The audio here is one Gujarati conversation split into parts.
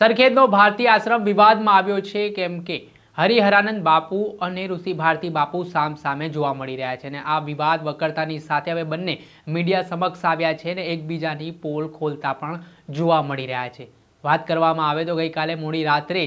સરખેજનો ભારતીય આશ્રમ વિવાદમાં આવ્યો છે કેમ કે હરિહરાનંદ બાપુ અને ઋષિ ભારતી બાપુ સામ સામે જોવા મળી રહ્યા છે અને આ વિવાદ વકરતાની સાથે હવે બંને મીડિયા સમક્ષ આવ્યા છે અને એકબીજાની પોલ ખોલતા પણ જોવા મળી રહ્યા છે. વાત કરવામાં આવે તો ગઈકાલે મોડી રાત્રે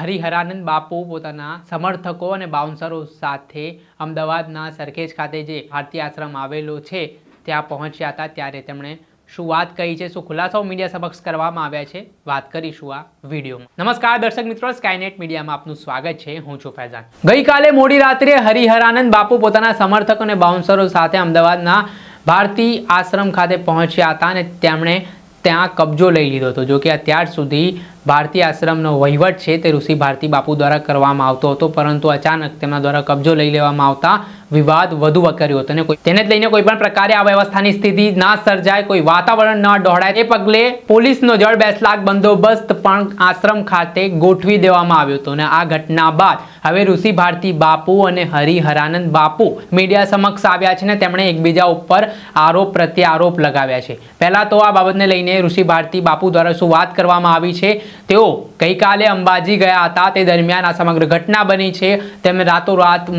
હરિહરાનંદ બાપુ પોતાના સમર્થકો અને બાઉન્સરો સાથે અમદાવાદના સરખેજ ખાતે જે ભારતીય આશ્રમ આવેલો છે, ત્યાં પહોંચ્યા હતા. ત્યારે તેમણે શું વાત કહી છે, શું ખુલાસાઓ મીડિયા સમક્ષ કરવામાં આવ્યા છે, વાત કરીશું આ વિડીયોમાં. નમસ્કાર દર્શક મિત્રો સ્કાયનેટ મીડિયામાં આપનું સ્વાગત છે, હું છું ફૈઝાન. ગઈકાલે મોડી રાત્રે હરિહરાનંદ બાપુ પોતાના સમર્થકો અને બાઉન્સરો સાથે અમદાવાદના ભારતી આશ્રમ ખાતે પહોંચ્યા હતા અને તેમણે ત્યાં કબજો લઈ લીધો હતો. જો કે અત્યાર સુધી ભારતીય આશ્રમનો વહીવટ છે તે ઋષિ ભારતી બાપુ દ્વારા કરવામાં આવતો હતો, પરંતુ અચાનક તેમના દ્વારા કબજો લઈ લેવામાં આવતા વિવાદ વધુ વકર્યો હતો અને તેને લઈને કોઈ પણ પ્રકારે આ વ્યવસ્થાની સ્થિતિ ના સર્જાય, કોઈ વાતાવરણ ન દોહડાય એ પગલે પોલીસનો જળ બેસલાક બંદોબસ્ત પણ આશ્રમ ખાતે ગોઠવી દેવામાં આવ્યો હતો અને આ ઘટના બાદ હવે ઋષિ ભારતી બાપુ અને હરિહરાનંદ બાપુ મીડિયા સમક્ષ આવ્યા છે ને તેમણે એકબીજા ઉપર આરોપ પ્રત્યે આરોપ લગાવ્યા છે. પહેલા તો આ બાબતને લઈને ઋષિ ભારતી બાપુ દ્વારા શું વાત કરવામાં આવી છે? તેઓ ગઈકાલે અંબાજી ગયા હતા. તે દરમિયાન આ સમગ્ર ઘટના બની છે. તેમણે રાતોરાત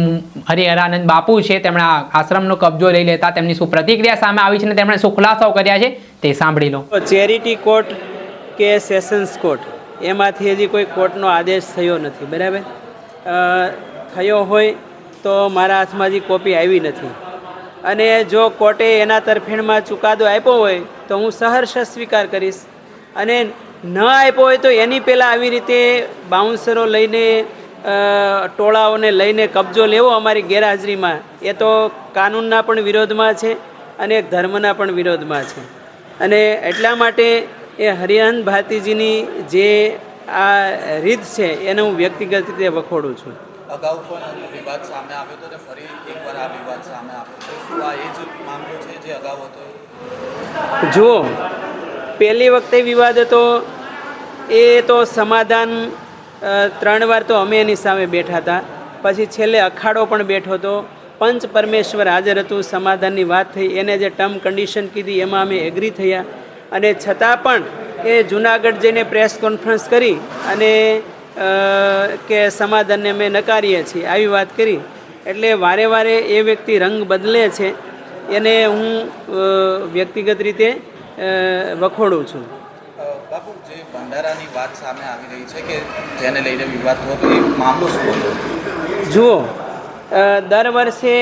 હરિહરાનંદ બાપુ છે. તેમણે આશ્રમનો કબજો લઈ લેતા તેમની શું પ્રતિક્રિયા સામે આવી છે ને તેમણે શું ખુલાસાઓ કર્યા છે તે સાંભળી લો. ચેરિટી કોર્ટ કે સેશન્સ કોર્ટ? એમાંથી હજી કોઈ કોર્ટનો આદેશ થયો નથી. બરાબર? થયો હોય તો મારા હાથમાંથી કોપી આવી નથી. અને જો કોર્ટે એના તરફેણમાં ચુકાદો આપ્યો હોય તો હું સહર્ષ સ્વીકાર કરીશ. અને ન આપ્યો હોય તો એની પહેલાં આવી રીતે બાઉન્સરો લઈને ટોળાઓને લઈને કબજો લેવો અમારી ગેરહાજરીમાં. એ તો કાનૂનના પણ વિરોધમાં છે અને ધર્મના પણ વિરોધમાં છે. અને એટલા માટે એ હરિહન ભારતીજીની જે આ રીત છે એને હું વ્યક્તિગત રીતે વખોડું છું. અગાઉ પણ વિવાદ સામે આવ્યો હતો ફરી એકવાર આ વિવાદ સામે આવ્યો શું આ એ જ મામલો છે જે અગાઉ હતો? જુઓ પહેલી વખતે વિવાદ હતો એ તો સમાધાન ત્રણ વાર તો અમે એની સામે બેઠા હતા. પછી છેલ્લે અખાડો પણ બેઠો હતો. પંચ પરમેશ્વર હાજર હતું સમાધાનની વાત થઈ. એને જે ટર્મ કન્ડિશન કીધી એમાં અમે એગ્રી થયા. અને છતાં પણ એ જુનાગઢ જઈને પ્રેસ કોન્ફરન્સ કરી અને કે સમાધાનને અમે નકારીએ છીએ. આવી વાત કરી. એટલે વારે વારે એ વ્યક્તિ રંગ બદલે છે. એને હું વ્યક્તિગત રીતે વખોડું છું. બાપુ જે ભંડારાની વાત સામે આવી રહી છે કે જેને લઈને વિવાદ થયો એ મામલો શું જુઓ દર વર્ષે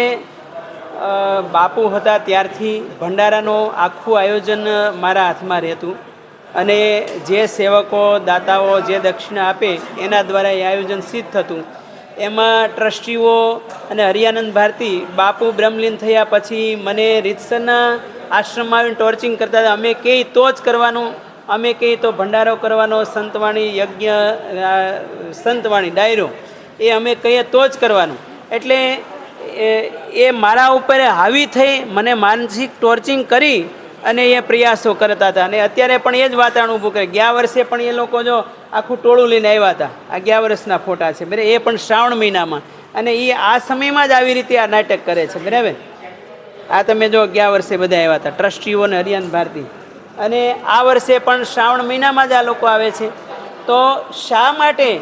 બાપુ હતા ત્યારથી ભંડારાનું આખું આયોજન મારા હાથમાં રહેતું. અને જે સેવકો, દાતાઓ જે દક્ષિણા આપે, એના દ્વારા એ આયોજન સિદ્ધ થતું. એમાં ટ્રસ્ટીઓ અને હરિયાનંદ ભારતી, બાપુ બ્રહ્મલીન થયા પછી મને રીતસરના આશ્રમમાં આવીને ટોર્ચિંગ કરતા હતા. અમે કહી તો જ કરવાનું, અમે કહી તો ભંડારો કરવાનો, સંતવાણી યજ્ઞ સંતવાણી ડાયરો, એ અમે કહીએ તો જ કરવાનું. એટલે, એ મારા ઉપર હાવી થઈ, મને માનસિક ટોર્ચિંગ કરી અને એ પ્રયાસો કરતા હતા. અને અત્યારે પણ એ જ વાતાવરણ ઊભું કરે. ગયા વર્ષે પણ એ લોકો જો આખું ટોળું લઈને આવ્યા હતા. આ ગયા વર્ષના ફોટા છે. બરાબર? એ પણ શ્રાવણ મહિનામાં. અને એ આ સમયમાં જ આવી રીતે આ નાટક કરે છે. બરાબર? આ તમે જો ગયા વર્ષે બધા આવ્યા હતા. ટ્રસ્ટીઓ અને હરિયાન ભારતી. અને આ વર્ષે પણ શ્રાવણ મહિનામાં જ આ લોકો આવે છે. તો શા માટે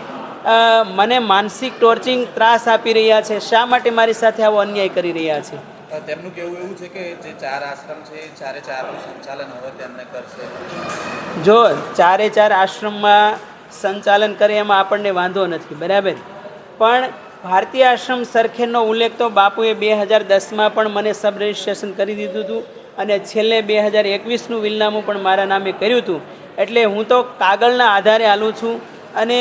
મને માનસિક ટોર્ચિંગ ત્રાસ આપી રહ્યા છે? શા માટે મારી સાથે આવો અન્યાય કરી રહ્યા છે? તેમનું કહેવું એવું છે કે જે ચાર આશ્રમ છે, ચારે ચારનું સંચાલન હવે તેમને કરશે? જો ચારે ચાર આશ્રમમાં સંચાલન કરે એમાં આપણને વાંધો નથી, બરાબર? પણ ભારતીય આશ્રમ સરખેનો ઉલ્લેખ તો બાપુએ બે હજાર દસમાં પણ મને સબ રજિસ્ટ્રેશન કરી દીધું હતું અને છેલ્લે બે હજાર એકવીસનું વિલનામું પણ મારા નામે કર્યું હતું. એટલે હું તો કાગળના આધારે હાલું છું અને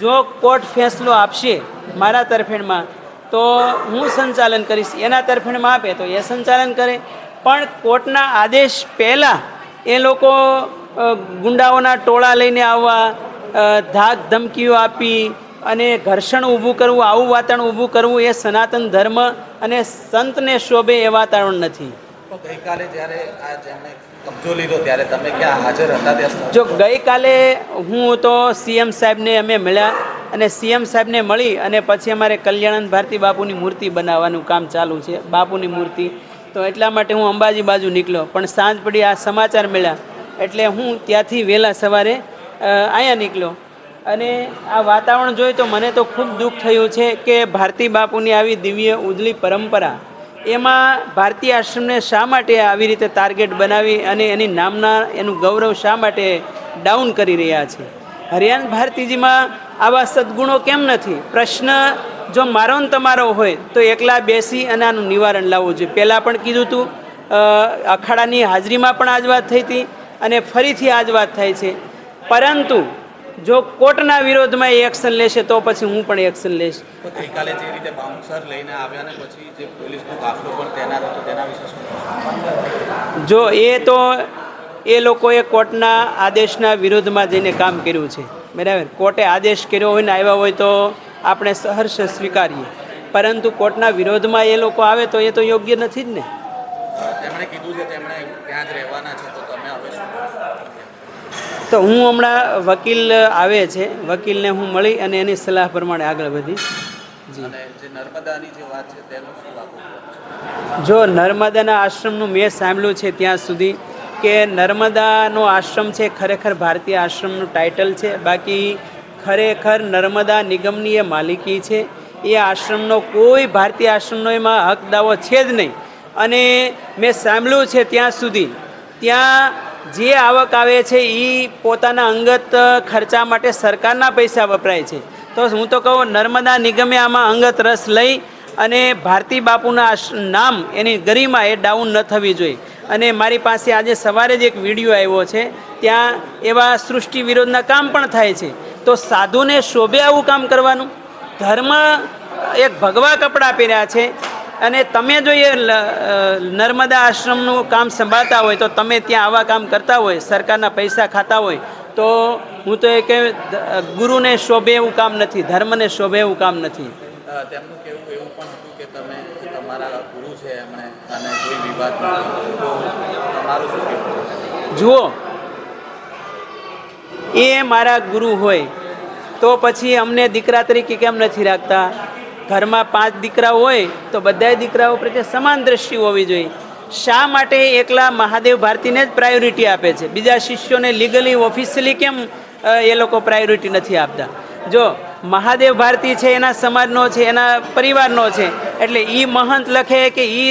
જો કોર્ટ ફેંસલો આપશે મારા તરફેણમાં તો હું સંચાલન કરીશ એના તરફેણમાં આપે તો એ સંચાલન કરે. પણ કોર્ટના આદેશ પહેલાં એ લોકો ગુંડાઓના ટોળા લઈને આવવા ધાક ધમકીઓ આપી અને ઘર્ષણ ઊભું કરવું આવું વાતાવરણ ઊભું કરવું એ સનાતન ધર્મ અને સંતને શોભે એ વાતાવરણ નથી. ગઈકાલે જ્યારે આ જેમણે કબજો લીધો ત્યારે તમે ક્યાં હાજર હતા ત્યાં જો ગઈકાલે હું તો સીએમ સાહેબને અમે મળ્યા અને સીએમ સાહેબને મળી અને પછી અમારે કલ્યાણંદ ભારતી બાપુની મૂર્તિ બનાવવાનું કામ ચાલુ છે, બાપુની મૂર્તિ. તો એટલા માટે હું અંબાજી બાજુ નીકળ્યો. પણ સાંજ પડી આ સમાચાર મળ્યા. એટલે હું ત્યાંથી વહેલા સવારે અહીંયા નીકળ્યો. અને આ વાતાવરણ જોઈ તો મને તો ખૂબ દુઃખ થયું છે કે ભારતી બાપુની આવી દિવ્ય, ઉજળી પરંપરા, એમાં ભારતીય આશ્રમને શા માટે આવી રીતે ટાર્ગેટ બનાવી અને એની નામના એનું ગૌરવ શા માટે ડાઉન કરી રહ્યા છે? હરિયાણ ભારતીજીમાં આવા સદગુણો કેમ નથી? પ્રશ્ન જો મારો ને તમારો હોય તો એકલા બેસી અને આનું નિવારણ લાવવું જોઈએ. પહેલાં પણ કીધું હતું અખાડાની હાજરીમાં પણ આજ વાત થઈ હતી અને ફરીથી આજ વાત થાય છે. પરંતુ જો કોર્ટના વિરોધમાં એ એક્શન લેશે તો પછી હું પણ એક્શન લઈશ. ગઈકાલે જે રીતે બાઉન્સર લઈને આવ્યા ને પછી જે પોલીસનો કાફલો પણ તેના તેના વિશે જો એ તો એ લોકોએ કોર્ટના આદેશના વિરોધમાં જઈને કામ કર્યું છે. બરાબર? કોર્ટે આદેશ કર્યો હોય ને આવ્યા હોય તો આપણે સહર્ષ સ્વીકારીએ. પરંતુ કોર્ટના વિરોધમાં એ લોકો આવે તો એ તો યોગ્ય નથી જ ને. તો હું હમણાં વકીલ આવે છે. વકીલને હું મળી અને એની સલાહ પ્રમાણે આગળ વધી. જી. અને જે નર્મદાની જે વાત છે તેનું શું લાગુ જો નર્મદાના આશ્રમનું મેં સાંભળ્યું છે ત્યાં સુધી કે નર્મદાનો આશ્રમ છે, ખરેખર ભારતીય આશ્રમનું ટાઇટલ છે. બાકી ખરેખર નર્મદા નિગમની એ માલિકી છે. એ આશ્રમનો કોઈ ભારતીય આશ્રમનો એમાં હક દાવો છે જ નહીં. અને મેં સાંભળ્યું છે ત્યાં સુધી, ત્યાં જે આવક આવે છે એ પોતાના અંગત ખર્ચા માટે સરકારના પૈસા વપરાય છે. તો હું તો કહું, નર્મદા નિગમે આમાં અંગત રસ લઈ અને ભારતી બાપુના નામ એની ગરિમા એ ડાઉન ન થવી જોઈએ. અને મારી પાસે આજે સવારે જ એક વીડિયો આવ્યો છે. ત્યાં એવા સૃષ્ટિ વિરોધના કામ પણ થાય છે. તો સાધુને શોભે આવું કામ કરવાનું? ધર્મ એક ભગવા કપડાં પહેર્યા છે. અને તમે જો એ નર્મદા આશ્રમનું કામ સંભાળતા હોય, તો તમે ત્યાં આવા કામ કરતા હોય, સરકારના પૈસા ખાતા હોય, તો હું તો એ કે ગુરુને શોભે એવું કામ નથી, ધર્મને શોભે એવું કામ નથી. તેમનું કહેવું એવું પણ હતું કે તમે, તમારા ગુરુ છે એમણે, અને કોઈ વિવાદ જુઓ, એ મારા ગુરુ હોય, તો પછી અમને દીકરા તરીકે કેમ નથી રાખતા? ઘરમાં પાંચ દીકરા હોય, તો બધાય દીકરાઓ પ્રત્યે સમાન દ્રષ્ટિ હોવી જોઈએ. શા માટે એકલા મહાદેવ ભારતીને જ પ્રાયોરિટી આપે છે? બીજા શિષ્યોને લીગલી ઓફિશિયલી કેમ એ લોકો પ્રાયોરિટી નથી આપતા? જો મહાદેવ ભારતી છે, એના સમાજનો છે, એના પરિવારનો છે, એટલે એ મહંત લખે કે એ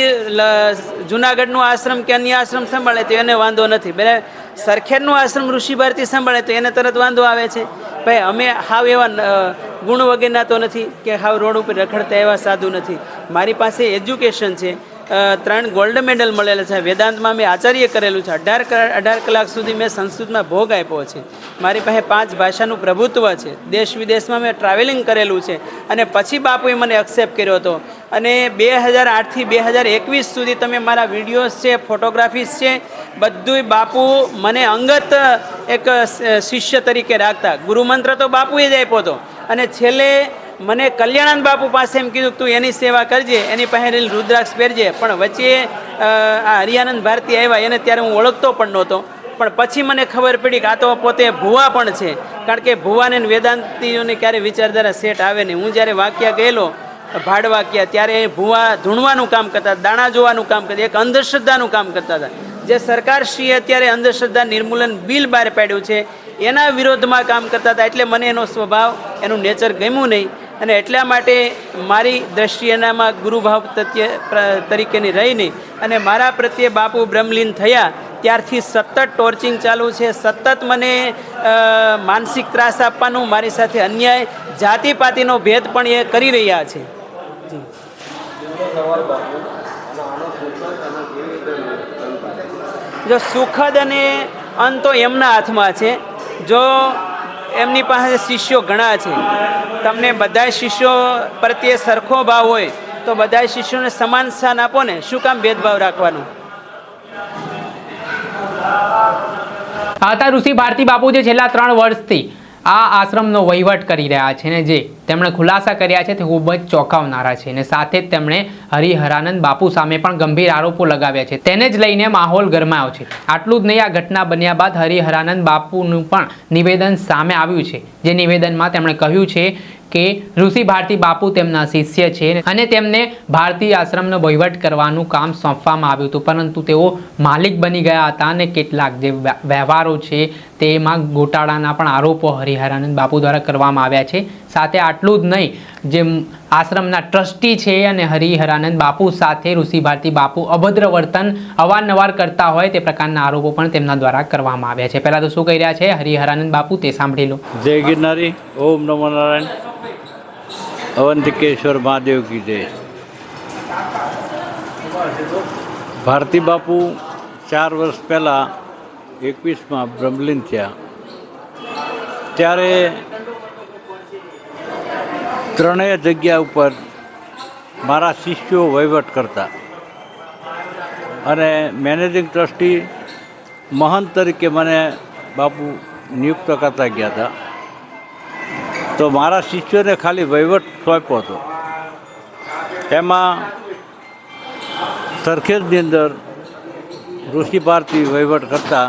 જુનાગઢનું આશ્રમ કે અન્ય આશ્રમ સંભાળે તો એને વાંધો નથી. બરાબર? સરખેરનો આશ્રમ ઋષિ ભારતી સંભાળે તો એને તરત વાંધો આવે છે. ભાઈ, અમે હાવ એવા ગુણ વગેરેના તો નથી કે હાવ રોડ ઉપર રખડતા એવા સાધુ નથી. મારી પાસે એજ્યુકેશન છે. ત્રણ ગોલ્ડ મેડલ મળેલા છે. વેદાંતમાં મેં આચાર્ય કરેલું છે. અઢાર અઢાર કલાક સુધી મેં સંસ્કૃતમાં ભોગ આપ્યો છે. મારી પાસે પાંચ ભાષાનું પ્રભુત્વ છે. દેશ વિદેશમાં મેં ટ્રાવેલિંગ કરેલું છે. અને પછી બાપુએ મને એક્સેપ્ટ કર્યો હતો. અને બે હજાર આઠથી બે હજાર એકવીસ સુધી તમે મારા વિડીયોઝ છે ફોટોગ્રાફીસ છે, બધુંય બાપુ મને અંગત એક શિષ્ય તરીકે રાખતા. ગુરુમંત્ર તો બાપુએ જ આપ્યો હતો. અને છેલ્લે મને કલ્યાણાનંદ બાપુ પાસે એમ કીધું તું એની સેવા કરજે, એની પાસે રુદ્રાક્ષ પહેરજે. પણ વચ્ચે આ હરિયાનંદ ભારતી આવ્યા, એને ત્યારે હું ઓળખતો પણ નહોતો. પણ પછી મને ખબર પડી કે આ તો પોતે ભુવા પણ છે. કારણ કે ભુવાને વેદાંતિઓને ક્યારે વિચારધારા સેટ આવે નહીં. હું જ્યારે વાક્યા ગયેલો ભાડવાક્યા, ત્યારે એ ભુવા ધૂણવાનું કામ કરતા, દાણા જોવાનું કામ કરતા, એક અંધશ્રદ્ધાનું કામ કરતા હતા. જે સરકારશ્રીએ અત્યારે અંધશ્રદ્ધા નિર્મૂલન બિલ બહાર પાડ્યું છે, એના વિરોધમાં કામ કરતા હતા. એટલે મને એનો સ્વભાવ, એનું નેચર ગમ્યું નહીં. અને એટલા માટે મારી દ્રષ્ટિએનામાં ગુરુભાવ તત્ય તરીકેની રહી નહીં અને મારા પ્રત્યે બાપુ બ્રહ્મલીન થયા, ત્યારથી સતત ટોર્ચિંગ ચાલુ છે, સતત મને માનસિક ત્રાસ આપવાનું, મારી સાથે અન્યાય, જાતિપાતિનો ભેદ પણ એ કરી રહ્યા છે. જો સુખદ અને અંત તો એમના હાથમાં છે. જો એમની પાસે શિષ્યો ઘણા છે. તમને બધા શિષ્યો પ્રત્યે સરખો ભાવ હોય, તો બધા શિષ્યોને સમાન સ્થાન આપો ને. શું કામ ભેદભાવ રાખવાનું? આ હતા ઋષિ ભારતી બાપુ જે છેલ્લા ત્રણ વર્ષથી આ આશ્રમનો વહીવટ કરી રહ્યા છે ને જે તેમણે ખુલાસા કર્યા છે તે ખૂબ જ ચોંકાવનારા છે અને સાથે જ તેમણે હરિહરાનંદ બાપુ સામે પણ ગંભીર આરોપો લગાવ્યા છે. તેને જ લઈને માહોલ ગરમાયો છે. આટલું જ નહીં, આ ઘટના બન્યા બાદ હરિહરાનંદ બાપુનું પણ નિવેદન સામે આવ્યું છે. જે નિવેદનમાં તેમણે કહ્યું છે કે, ઋષિ ભારતી બાપુ તેમના શિષ્ય છે અને તેમને ભારતીય આશ્રમનો વહીવટ કરવાનું કામ સોંપવામાં આવ્યું હતું. પરંતુ તેઓ માલિક બની ગયા હતા અને કેટલાક જે વ્ય- વ્યવહારો છે તેમાં ગોટાળાના પણ આરોપો હરિહરાનંદ બાપુ દ્વારા કરવામાં આવ્યા છે. સાથે આટલું જ નહીં જે આશ્રમના ટ્રસ્ટી છે અને હરિહરાનંદ બાપુ સાથે ઋષિ ભારતી બાપુ અભદ્ર વર્તન અવારનવાર કરતા હોય તે પ્રકારના આરોપો પણ તેમના દ્વારા કરવામાં આવ્યા છે. પહેલાં તો શું કહી રહ્યા છે? હરિહરાનંદ બાપુ, તે સાંભળી લો. જય ગિરનારી, ઓમ નમો નારાયણ. અવંતિકેશ્વર મહાદેવ કી જય. ભારતી બાપુ ચાર વર્ષ પહેલાં એકવીસમાં બ્રહ્મલીન થયા. ત્યારે ત્રણેય જગ્યા ઉપર મારા શિષ્યો વહીવટ કરતા. અને મેનેજિંગ ટ્રસ્ટી મહંત તરીકે મને બાપુ નિયુક્ત કરતા ગયા હતા. તો મારા શિષ્યોને ખાલી વહીવટ સોંપ્યો હતો. એમાં સરખેજની અંદર ઋષિ ભારતી વહીવટ કરતા.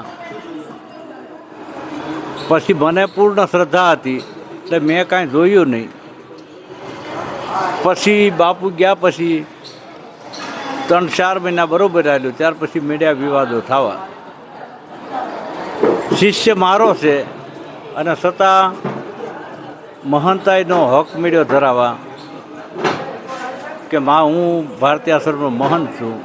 પછી મને પૂર્ણ શ્રદ્ધા હતી, એટલે મેં કાંઈ જોયું નહીં. પછી બાપુ ગયા પછી ત્રણ ચાર મહિના બરોબર આવ્યું ત્યાર પછી મીડિયા વિવાદો થવા. શિષ્ય મારો છે અને છતાં મહંતાઈનો હક મેળ્યો ધરાવા કે માં, હું ભારતીય આશ્રમનો મહંત છું.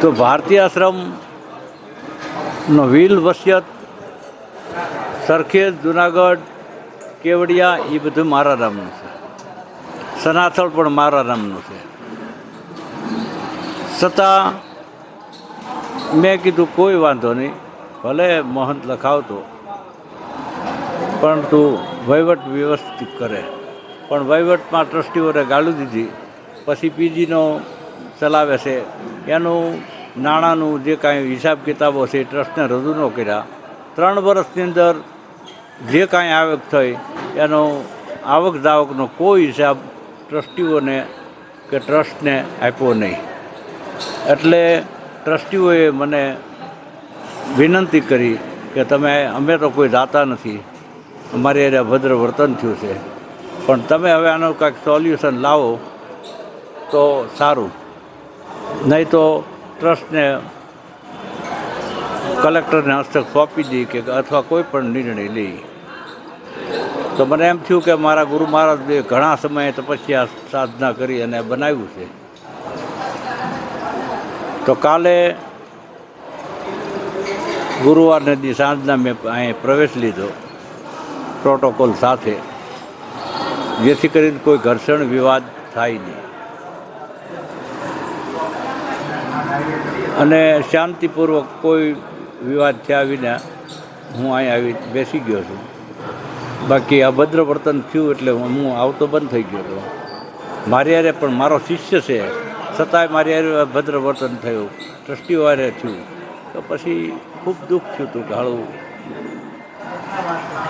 તો ભારતીય આશ્રમનો વિલ વસિયત સરખેજ જુનાગઢ કેવડિયા એ બધું મારા રામનું છે. સનાથળ પણ મારા રામનું છે. છતાં મેં કીધું કોઈ વાંધો નહીં, ભલે મહંત લખાવતો, પરંતુ વહીવટ વ્યવસ્થિત કરે. પણ વહીવટમાં ટ્રસ્ટીઓને ગાળું દીધી, પછી પીજીનો ચલાવે છે. એનું નાણાંનું જે કાંઈ હિસાબ કિતાબો છે, એ ટ્રસ્ટને રજૂ ન કર્યા. ત્રણ વર્ષની અંદર જે કાંઈ આવક થઈ, એનો આવક જાવકનો કોઈ હિસાબ ટ્રસ્ટીઓને કે ટ્રસ્ટને આપ્યો નહીં. એટલે ટ્રસ્ટીઓએ મને વિનંતી કરી કે તમે, અમે તો કોઈ દાતા નથી, અમારે એને ભદ્ર વર્તન થયું છે, પણ તમે હવે આનું કાંઈક સોલ્યુશન લાવો તો સારું. નહીં તો ટ્રસ્ટને કલેક્ટરને હસ્તક સોંપી દઈએ કે અથવા કોઈ પણ નિર્ણય લઈ. તો મને એમ થયું કે મારા ગુરુ મહારાજે ઘણા સમયે તપસ્યા સાધના કરી અને બનાવ્યું છે. તો કાલે ગુરુવારને દી સાંજના મેં અહીં પ્રવેશ લીધો, પ્રોટોકોલ સાથે. જેથી કરીને કોઈ ઘર્ષણ, વિવાદ થાય નહીં. અને શાંતિપૂર્વક કોઈ વિવાદ થયા વિના હું અહીં આવી બેસી ગયો છું. બાકી અભદ્ર વર્તન થયું એટલે હું આવતો બંધ થઈ ગયો હતો. મારી યારે પણ મારો શિષ્ય છે. છતાંય મારી યારે અભદ્ર વર્તન થયું. ટ્રસ્ટીઓ હારે થયું. તો પછી ખૂબ દુઃખ થયું હતું કે હાળું.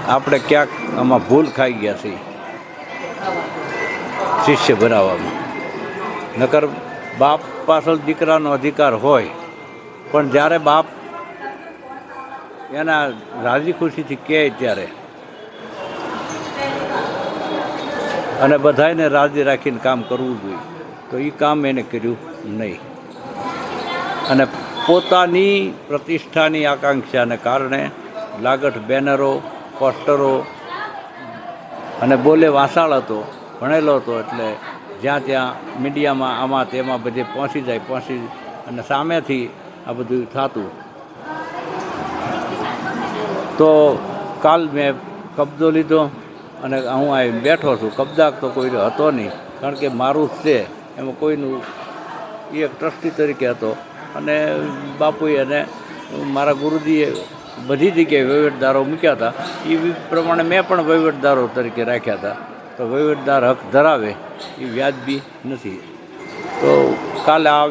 આપણે ક્યાંક આમાં ભૂલ ખાઈ ગયા છીએ. શિષ્ય બનાવવામાં નકર બાપ પાછળ દીકરાનો અધિકાર હોય. પણ જ્યારે બાપ એના રાજી ખુશીથી કહે ત્યારે અને બધાને રાજી રાખીને કામ કરવું જોઈએ. તો એ કામ એને કર્યું નહીં. અને પોતાની પ્રતિષ્ઠાની આકાંક્ષાને કારણે લાગટ બેનરો, પોસ્ટરો અને બોલે વાસાળ હતો, ભણેલો હતો એટલે જ્યાં ત્યાં મીડિયામાં આમાં તેમાં બધે પહોંચી જાય, પહોંચી અને સામેથી આ બધું થતું. તો કાલ મેં કબજો લીધો. અને હું અહીં બેઠો છું. કબજાક તો કોઈ હતો નહીં, કારણ કે મારું જ છે. એમાં કોઈનું એ એક ટ્રસ્ટી તરીકે હતો. અને બાપુએ અને મારા ગુરુજીએ બધી જગ્યાએ વહીવટદારો મૂક્યા હતા. એ પ્રમાણે મેં પણ વહીવટદારો તરીકે રાખ્યા હતા. તો વહીવટદાર હક ધરાવે એ વ્યાજબી નથી. તો કાલે આ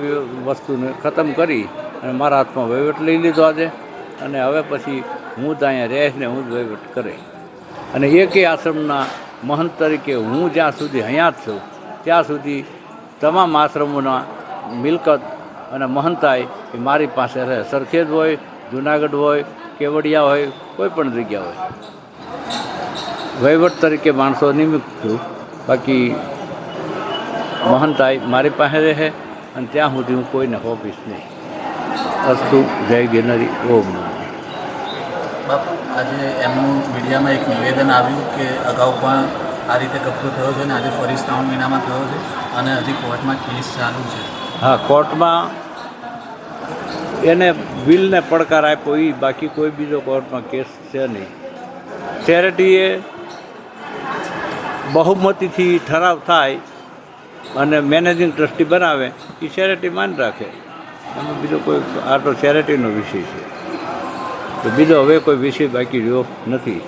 વસ્તુને ખતમ કરી અને મારા હાથમાં વહીવટ લઈ લીધો આજે. અને હવે પછી હું તો અહીંયા રહીશ ને હું જ વહીવટ કરે. અને એકે આશ્રમના મહંત તરીકે હું જ્યાં સુધી હયાત છું, ત્યાં સુધી તમામ આશ્રમોના મિલકત અને મહંતાઈ એ મારી પાસે રહે. સરખેજ હોય, જુનાગઢ હોય, કેવડિયા હોય, કોઈ પણ જગ્યા હોય. વહીવટ તરીકે માણસો નિમિત્ત છું. બાકી મહંતાઈ મારી પાસે રહે અને ત્યાં સુધી હું કોઈને હોપીશ નહીં. અસ્તુ જય ગિરનરી, ઓમ આજે એમનું મીડિયામાં એક નિવેદન આવ્યું કે અગાઉ પણ આ રીતે કબજો થયો છે અને આજે ફરી શ્રાવણ મહિનામાં થયો છે અને હજી કોર્ટમાં કેસ ચાલુ છે. હા, કોર્ટમાં એને બિલને પડકાર આપ્યો એ બાકી કોઈ બીજો કોર્ટમાં કેસ છે નહીં. ચેરિટીએ બહુમતીથી ઠરાવ થાય અને મેનેજિંગ ટ્રસ્ટી બનાવે એ ચેરિટી માન રાખે. એમાં બીજો કોઈ, આ તો ચેરિટીનો વિષય છે. તો બીજો હવે કોઈ વિષય બાકી રહ્યો નથી.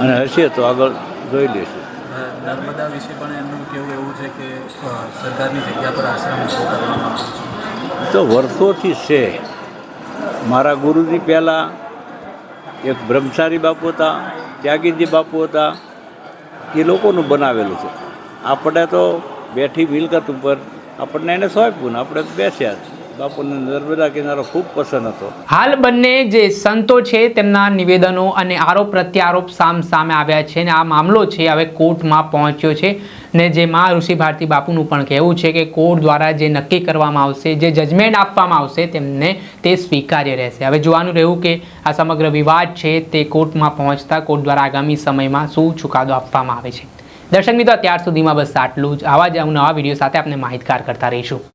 અને હશે તો આગળ જોઈ લઈશું. નર્મદા વિશે પણ એમનું કેવું એવું છે કે સરકારની જગ્યા પર આશ્રમ તો વર્ષોથી છે. મારા ગુરુજી પહેલાં એક બ્રહ્મચારી બાપુ હતા ત્યાગીજી બાપુ હતા. એ લોકોનું બનાવેલું છે. આપણે તો બેઠી મિલકત ઉપર આપણને એને સોંપ્યું ને આપણે બેસ્યા જ. બાપુને નર્મદા કિનારો ખૂબ પસંદ હતો. હાલ બંને જે સંતો છે તેમના નિવેદનો અને આરોપ પ્રત્યારોપ સામ સામે આવ્યા છે અને આ મામલો છે હવે કોર્ટમાં પહોંચ્યો છે ને જેમાં ઋષિ ભારતી બાપુનું પણ કહેવું છે કે કોર્ટ દ્વારા જે નક્કી કરવામાં આવશે, જે જજમેન્ટ આપવામાં આવશે તેમને તે સ્વીકાર્ય રહેશે. હવે જોવાનું રહ્યું કે આ સમગ્ર વિવાદ છે તે કોર્ટમાં પહોંચતા કોર્ટ દ્વારા આગામી સમયમાં શું ચુકાદો આપવામાં આવે છે. દર્શક મિત્રો, અત્યાર સુધીમાં બસ આટલું જ. આવા જ નવા વીડિયો સાથે આપણે માહિતગાર કરતા રહીશું.